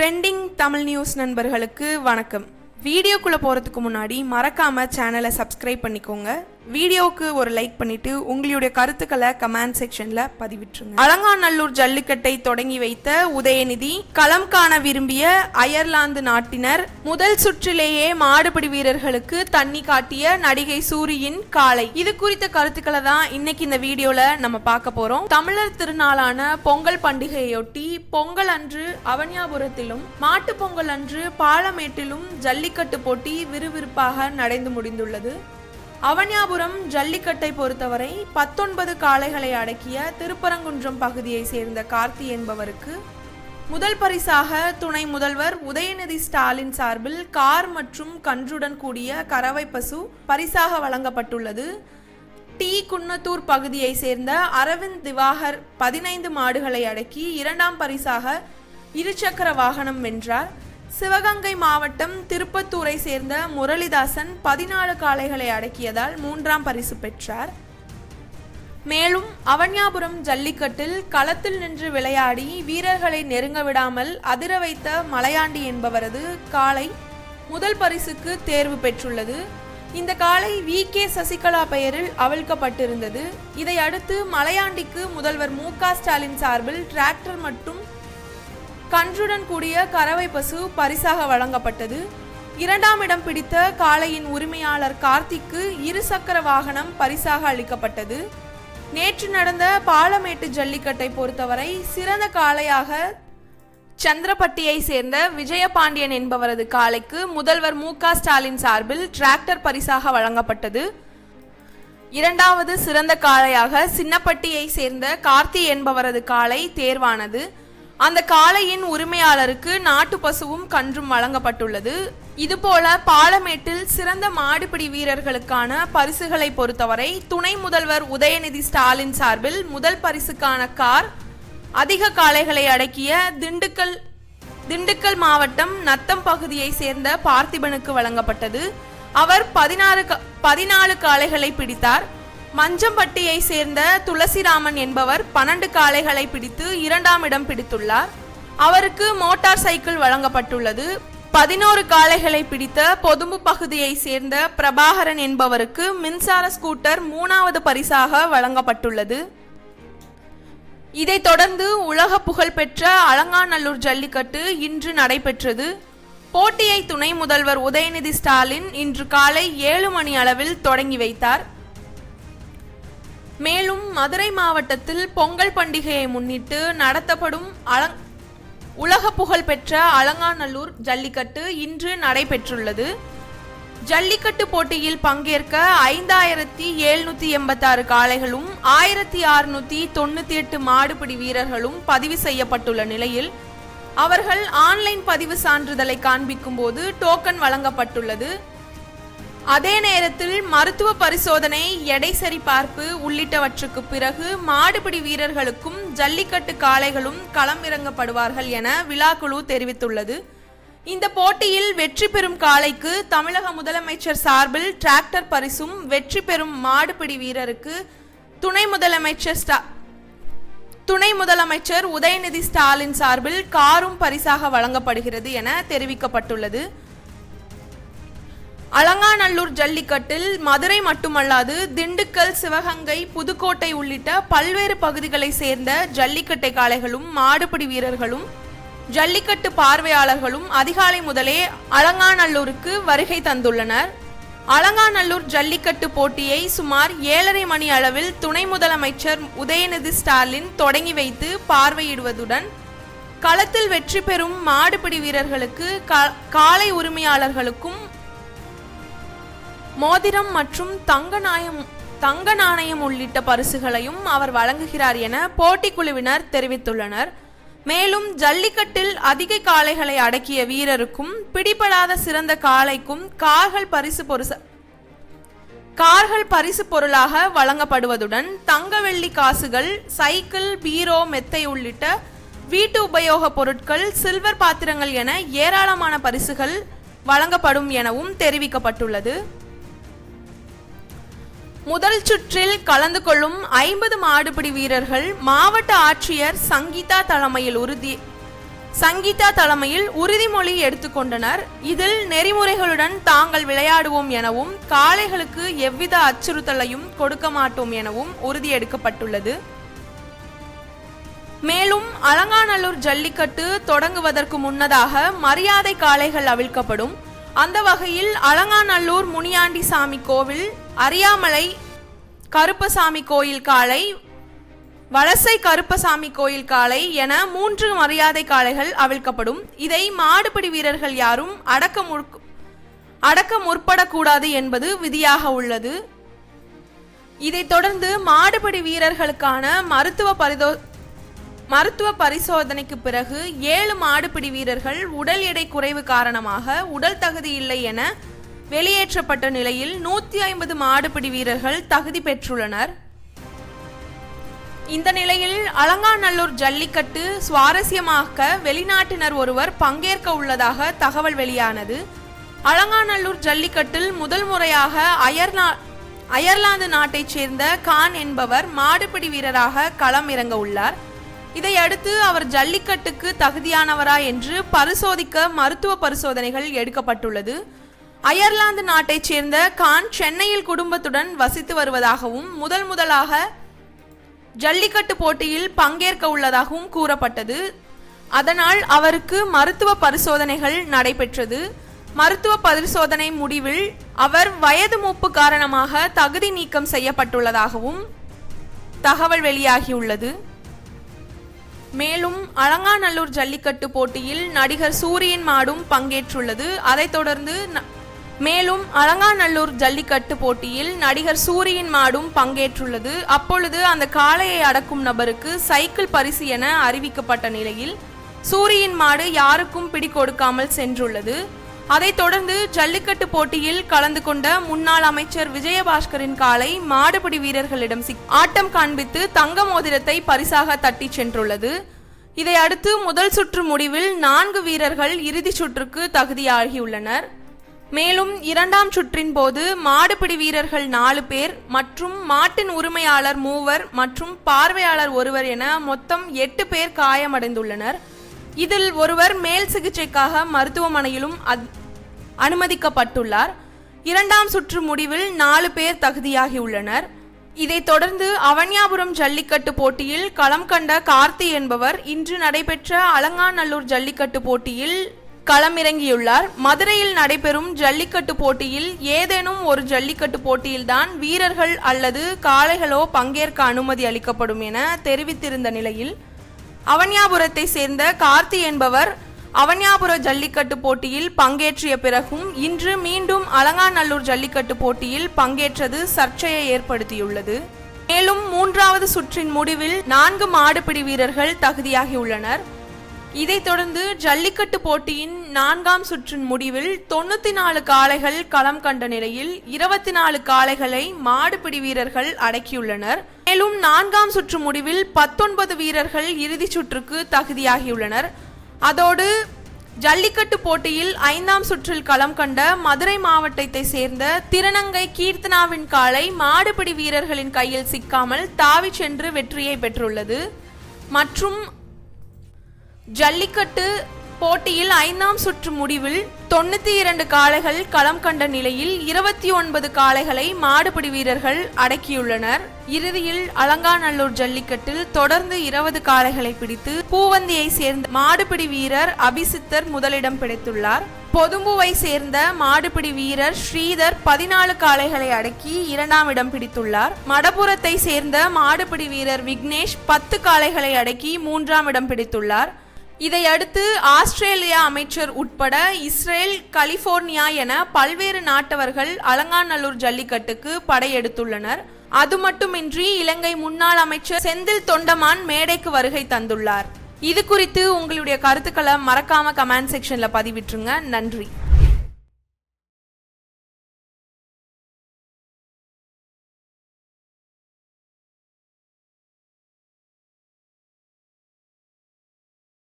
Trending Tamil news நண்பர்களுக்கு வணக்கம். வீடியோக்குள்ளே போகிறதுக்கு முன்னாடி மறக்காம சேனலை சப்ஸ்கிரைப் பண்ணிக்கோங்க. வீடியோவுக்கு ஒரு லைக் பண்ணிட்டு உங்களுடைய கருத்துக்களை கமெண்ட் செக்ஷன்ல பதிவிட்டுருங்க. அலங்காநல்லூர் ஜல்லிக்கட்டை தொடங்கி வைத்த உதயநிதி களம் காண விரும்பிய அயர்லாந்து நாட்டினர் முதல் சுற்றிலேயே மாடுபிடி வீரர்களுக்கு தண்ணி காட்டிய நடிகை சூரியின் காளை இது குறித்த கருத்துக்களை தான் இன்னைக்கு இந்த வீடியோல நம்ம பார்க்க போறோம். தமிழர் திருநாளான பொங்கல் பண்டிகையொட்டி பொங்கல் அன்று அவனியாபுரத்திலும் மாட்டு பொங்கல் அன்று பாலமேட்டிலும் ஜல்லிக்கட்டு போட்டி விறுவிறுப்பாக நடந்து முடிந்துள்ளது. அவனியாபுரம் ஜல்லிக்கட்டை பொறுத்தவரை பத்தொன்பது காளைகளை அடக்கிய திருப்பரங்குன்றம் பகுதியை சேர்ந்த கார்த்தி என்பவருக்கு முதல் பரிசாக துணை முதல்வர் உதயநிதி ஸ்டாலின் சார்பில் கார் மற்றும் கன்றுடன் கூடிய கறவை பசு பரிசாக வழங்கப்பட்டுள்ளது. டி. குன்னத்தூர் பகுதியை சேர்ந்த அரவிந்த் திவாகர் பதினைந்து மாடுகளை அடக்கி இரண்டாம் பரிசாக இருசக்கர வாகனம் வென்றார். சிவகங்கை மாவட்டம் திருப்பத்தூரை சேர்ந்த முரளிதாசன் பதினாலு காளைகளை அடக்கியதால் மூன்றாம் பரிசு பெற்றார். மேலும் அவன்யாபுரம் ஜல்லிக்கட்டில் களத்தில் நின்று விளையாடி வீரர்களை நெருங்க விடாமல் அதிர வைத்த மலையாண்டி என்பவரது காளை முதல் பரிசுக்கு தேர்வு பெற்றுள்ளது. இந்த காளை வி. கே. சசிகலா பெயரில் அவிழ்க்கப்பட்டிருந்தது. இதை அடுத்து மலையாண்டிக்கு முதல்வர் மு. க. ஸ்டாலின் சார்பில் டிராக்டர் மற்றும் கன்றுடன் கூடிய கறவை பசு பரிசாக வழங்கப்பட்டது. இரண்டாம் இடம் பிடித்த காளையின் உரிமையாளர் கார்த்திக்கு இருசக்கர வாகனம் பரிசாக அளிக்கப்பட்டது. நேற்று நடந்த பாலமேட்டு ஜல்லிக்கட்டை பொறுத்தவரை சிறந்த காளையாக சந்திரப்பட்டியை சேர்ந்த விஜயபாண்டியன் என்பவரது காளைக்கு முதல்வர் மு ஸ்டாலின் சார்பில் டிராக்டர் பரிசாக வழங்கப்பட்டது. இரண்டாவது சிறந்த காளையாக சின்னப்பட்டியை சேர்ந்த கார்த்தி என்பவரது காளை தேர்வானது. அந்த காளையின் உரிமையாளருக்கு நாட்டு பசுவும் கன்றும் வழங்கப்பட்டுள்ளது. இதுபோல பாலமேட்டில் சிறந்த மாடுபிடி வீரர்களுக்கான பரிசுகளை பொறுத்தவரை துணை முதல்வர் உதயநிதி ஸ்டாலின் சார்பில் முதல் பரிசுக்கான கார் அதிக காளைகளை அடக்கிய திண்டுக்கல் திண்டுக்கல் மாவட்டம் நத்தம் பகுதியை சேர்ந்த பார்த்திபனுக்கு வழங்கப்பட்டது. அவர் பதினாறு பதினாலு காளைகளை பிடித்தார். மஞ்சம்பட்டியை சேர்ந்த துளசிராமன் என்பவர் பன்னெண்டு காளைகளை பிடித்து இரண்டாம் இடம் பிடித்துள்ளார். அவருக்கு மோட்டார் சைக்கிள் வழங்கப்பட்டுள்ளது. பதினோரு காளைகளை பிடித்த பொதும்பு பகுதியை சேர்ந்த பிரபாகரன் என்பவருக்கு மின்சார ஸ்கூட்டர் மூணாவது பரிசாக வழங்கப்பட்டுள்ளது. இதைத் தொடர்ந்து உலக புகழ்பெற்ற அலங்காநல்லூர் ஜல்லிக்கட்டு இன்று நடைபெற்றது. போட்டியை துணை முதல்வர் உதயநிதி ஸ்டாலின் இன்று காலை ஏழு மணி அளவில் தொடங்கி வைத்தார். மேலும் மதுரை மாவட்டத்தில் பொங்கல் பண்டிகையை முன்னிட்டு நடத்தப்படும் அலங் உலக புகழ்பெற்ற அலங்காநல்லூர் ஜல்லிக்கட்டு இன்று நடைபெற்றுள்ளது. ஜல்லிக்கட்டு போட்டியில் பங்கேற்க ஐந்தாயிரத்தி எழுநூத்தி எண்பத்தாறு காளைகளும் ஆயிரத்தி அறுநூத்தி தொண்ணூத்தி எட்டு மாடுபிடி வீரர்களும் பதிவு செய்யப்பட்டுள்ள நிலையில் அவர்கள் ஆன்லைன் பதிவு சான்றிதழை காண்பிக்கும் போது டோக்கன் வழங்கப்பட்டுள்ளது. அதே நேரத்தில் மருத்துவ பரிசோதனை எடை சரிபார்ப்பு உள்ளிட்டவற்றுக்கு பிறகு மாடுபிடி வீரர்களுக்கும் ஜல்லிக்கட்டு காளைகளும் களமிறங்கப்படுவார்கள் என விழாக்குழு தெரிவித்துள்ளது. இந்த போட்டியில் வெற்றி பெறும் காளைக்கு தமிழக முதலமைச்சர் சார்பில் டிராக்டர் பரிசும் வெற்றி பெறும் மாடுபிடி வீரருக்கு துணை முதலமைச்சர் ஸ்டா துணை முதலமைச்சர் உதயநிதி ஸ்டாலின் சார்பில் காரும் பரிசாக வழங்கப்படுகிறது என தெரிவிக்கப்பட்டுள்ளது. அலங்காநல்லூர் ஜல்லிக்கட்டில் மதுரை மட்டுமல்லாது திண்டுக்கல் சிவகங்கை புதுக்கோட்டை உள்ளிட்ட பல்வேறு பகுதிகளை சேர்ந்த ஜல்லிக்கட்டை காளைகளும் மாடுபிடி வீரர்களும் ஜல்லிக்கட்டு பார்வையாளர்களும் அதிகாலை முதலே அலங்காநல்லூருக்கு வருகை தந்துள்ளனர். அலங்காநல்லூர் ஜல்லிக்கட்டு போட்டியை சுமார் ஏழரை மணி அளவில் துணை முதலமைச்சர் உதயநிதி ஸ்டாலின் தொடங்கி வைத்து பார்வையிடுவதுடன் களத்தில் வெற்றி பெறும் மாடுபிடி வீரர்களுக்கு காலை உரிமையாளர்களுக்கும் மோதிரம் மற்றும் தங்க நாயம் தங்க நாணயம் உள்ளிட்ட பரிசுகளையும் அவர் வழங்குகிறார் என போட்டி குழுவினர் தெரிவித்துள்ளனர். மேலும் ஜல்லிக்கட்டில் அதிக காளைகளை அடக்கிய வீரருக்கும் பிடிபடாத சிறந்த காளைக்கும் கார்கள் பரிசு பொருச கார்கள் பரிசு பொருளாக வழங்கப்படுவதுடன் தங்க வெள்ளி காசுகள் சைக்கிள் பீரோ மெத்தை உள்ளிட்ட வீட்டு உபயோக பொருட்கள் சில்வர் பாத்திரங்கள் என ஏராளமான பரிசுகள் வழங்கப்படும் எனவும் தெரிவிக்கப்பட்டுள்ளது. முதல் சுற்றில் கலந்து கொள்ளும் ஐம்பது மாடுபிடி வீரர்கள் மாவட்ட ஆட்சியர் சங்கீதா தலைமையில் உறுதி சங்கீதா தலைமையில் உறுதிமொழி எடுத்துக்கொண்டனர். இதில் நெறிமுறைகளுடன் தாங்கள் விளையாடுவோம் எனவும் காளைகளுக்கு எவ்வித அச்சுறுத்தலையும் கொடுக்க மாட்டோம் எனவும் உறுதியெடுக்கப்பட்டுள்ளது. மேலும் அலங்காநல்லூர் ஜல்லிக்கட்டு தொடங்குவதற்கு முன்னதாக மரியாதை காளைகள் அவிழ்க்கப்படும். அந்த வகையில் அலங்காநல்லூர் முனியாண்டி சாமி கோவில் அரியாமலை கருப்பசாமி கோயில் காலை வலசை கருப்பசாமி கோயில் காளை என மூன்று மரியாதை காளைகள் அவிழ்க்கப்படும். இதை மாடுபிடி வீரர்கள் யாரும் அடக்க முற்- அடக்க முற்படக்கூடாது என்பது விதியாக உள்ளது. இதைத் தொடர்ந்து மாடுபிடி வீரர்களுக்கான மருத்துவ பரிதோ மருத்துவ பரிசோதனைக்கு பிறகு ஏழு மாடுபிடி வீரர்கள் உடல் எடை குறைவு காரணமாக உடல் தகுதி இல்லை என வெளியேற்றப்பட்ட நிலையில் நூத்தி ஐம்பது மாடுபிடி வீரர்கள் தகுதி பெற்றுள்ளனர். இந்த நிலையில் அலங்காநல்லூர் ஜல்லிக்கட்டு சுவாரஸ்யமாக்க வெளிநாட்டினர் ஒருவர் பங்கேற்க உள்ளதாக தகவல் வெளியானது. அலங்காநல்லூர் ஜல்லிக்கட்டில் முதல் முறையாக அயர்நா அயர்லாந்து நாட்டைச் சேர்ந்த கான் என்பவர் மாடுபிடி வீரராக களம் இறங்க உள்ளார். இதையடுத்து அவர் ஜல்லிக்கட்டுக்கு தகுதியானவரா என்று பரிசோதிக்க மருத்துவ பரிசோதனைகள் எடுக்கப்பட்டுள்ளது. அயர்லாந்து நாட்டைச் சேர்ந்த கான் சென்னையில் குடும்பத்துடன் வசித்து வருவதாகவும் முதல் முதலாக ஜல்லிக்கட்டு போட்டியில் பங்கேற்க உள்ளதாகவும் கூறப்பட்டது. அதனால் அவருக்கு மருத்துவ பரிசோதனைகள் நடைபெற்றது. மருத்துவ பரிசோதனை முடிவில் அவர் வயது மூப்பு காரணமாக தகுதி நீக்கம் செய்யப்பட்டுள்ளதாகவும் தகவல் வெளியாகியுள்ளது. மேலும் அலங்காநல்லூர் ஜல்லிக்கட்டு போட்டியில் நடிகர் சூரியன் மாடும் பங்கேற்றுள்ளது. அதைத் தொடர்ந்து மேலும் அலங்காநல்லூர் ஜல்லிக்கட்டு போட்டியில் நடிகர் சூரியன் மாடும் பங்கேற்றுள்ளது. அப்பொழுது அந்த காளையை அடக்கும் நபருக்கு சைக்கிள் பரிசு என அறிவிக்கப்பட்ட நிலையில் சூரியன் மாடு யாருக்கும் பிடி கொடுக்காமல் சென்றுள்ளது. அதைத் தொடர்ந்து ஜல்லிக்கட்டு போட்டியில் கலந்து கொண்ட முன்னாள் அமைச்சர் விஜயபாஸ்கரின் காலை மாடுபிடி வீரர்களிடம் சிக் ஆட்டம் காண்பித்து தங்க மோதிரத்தை பரிசாக தட்டிச் சென்றுள்ளது. இதை அடுத்து முதல் சுற்று முடிவில் நான்கு வீரர்கள் இறுதிச் சுற்றுக்கு தகுதியாகியுள்ளனர். மேலும் இரண்டாம் சுற்றின் போது மாடுபிடி வீரர்கள் நாலு பேர் மற்றும் மாட்டின் உரிமையாளர் மூவர் மற்றும் பார்வையாளர் ஒருவர் என மொத்தம் எட்டு பேர் காயமடைந்துள்ளனர். இதில் ஒருவர் மேல் சிகிச்சைக்காக மருத்துவமனையிலும் அத்- அனுமதிக்கப்பட்டுள்ளார். இரண்டாம் சுற்று முடிவில் நாலு பேர் தகுதியாகியுள்ளனர் இதைத் தொடர்ந்து அவன்யாபுரம் ஜல்லிக்கட்டு போட்டியில் களம் கண்ட கார்த்தி என்பவர் இன்று நடைபெற்ற அலங்காநல்லூர் ஜல்லிக்கட்டு போட்டியில் களமிறங்கியுள்ளார். மதுரையில் நடைபெறும் ஜல்லிக்கட்டு போட்டியில் ஏதேனும் ஒரு ஜல்லிக்கட்டு போட்டியில்தான் வீரர்கள் அல்லது காளைகளோ பங்கேற்க அனுமதி அளிக்கப்படும் என தெரிவித்திருந்த நிலையில் அவன்யாபுரத்தை சேர்ந்த கார்த்தி என்பவர் அவன்யாபுர ஜல்லிக்கட்டு போட்டியில் பங்கேற்றிய பிறகும் இன்று மீண்டும் அலங்காநல்லூர் ஜல்லிக்கட்டு போட்டியில் பங்கேற்றது சர்ச்சையை ஏற்படுத்தியுள்ளது. மேலும் மூன்றாவது சுற்றின் முடிவில் நான்கு மாடுபிடி வீரர்கள் தகுதியாகியுள்ளனர். இதைத் தொடர்ந்து ஜல்லிக்கட்டு போட்டியின் நான்காம் சுற்றின் முடிவில் தொண்ணூத்தி நாலு காளைகள் களம் கண்ட நிலையில் இருபத்தி நாலு காளைகளை மாடுபிடி வீரர்கள் அடக்கியுள்ளனர். மேலும் நான்காம் சுற்று முடிவில் பத்தொன்பது வீரர்கள் இறுதிச் சுற்றுக்கு தகுதியாகியுள்ளனர். அதோடு ஜல்லிக்கட்டு போட்டியில் ஐந்தாம் சுற்றில் களம் கண்ட மதுரை மாவட்டத்தை சேர்ந்த திருநங்கை கீர்த்தனாவின் காலை மாடுபிடி வீரர்களின் கையில் சிக்காமல் தாவி சென்று வெற்றியை பெற்றுள்ளது. மற்றும் ஜல்லிக்கட்டு போட்டியில் ஐந்தாம் சுற்று முடிவில் தொண்ணூத்தி இரண்டு காளைகள் களம் கண்ட நிலையில் இருபத்தி ஒன்பது காளைகளை மாடுபிடி வீரர்கள் அடக்கியுள்ளனர். இறுதியில் அலங்காநல்லூர் ஜல்லிக்கட்டில் தொடர்ந்து இருபது காளைகளை பிடித்து பூவந்தியை சேர்ந்த மாடுபிடி வீரர் அபிசித்தர் முதலிடம் பிடித்துள்ளார். பொதும்புவை சேர்ந்த மாடுபிடி வீரர் ஸ்ரீதர் பதினாலு காளைகளை அடக்கி இரண்டாம் இடம் பிடித்துள்ளார். மடப்புறத்தை சேர்ந்த மாடுபிடி வீரர் விக்னேஷ் பத்து காளைகளை அடக்கி மூன்றாம் இடம் பிடித்துள்ளார். இதையடுத்து ஆஸ்திரேலியா அமைச்சர் உட்பட இஸ்ரேல் கலிபோர்னியா என பல்வேறு நாட்டவர்கள் அலங்காநல்லூர் ஜல்லிக்கட்டுக்கு படையெடுத்துள்ளனர். அது மட்டுமின்றி இலங்கை முன்னாள் அமைச்சர் செந்தில் தொண்டமான் மேடைக்கு வருகை தந்துள்ளார். இது குறித்து உங்களுடைய கருத்துக்களை மறக்காம கமெண்ட் செக்ஷன்ல பதிவிட்டுருங்க. நன்றி.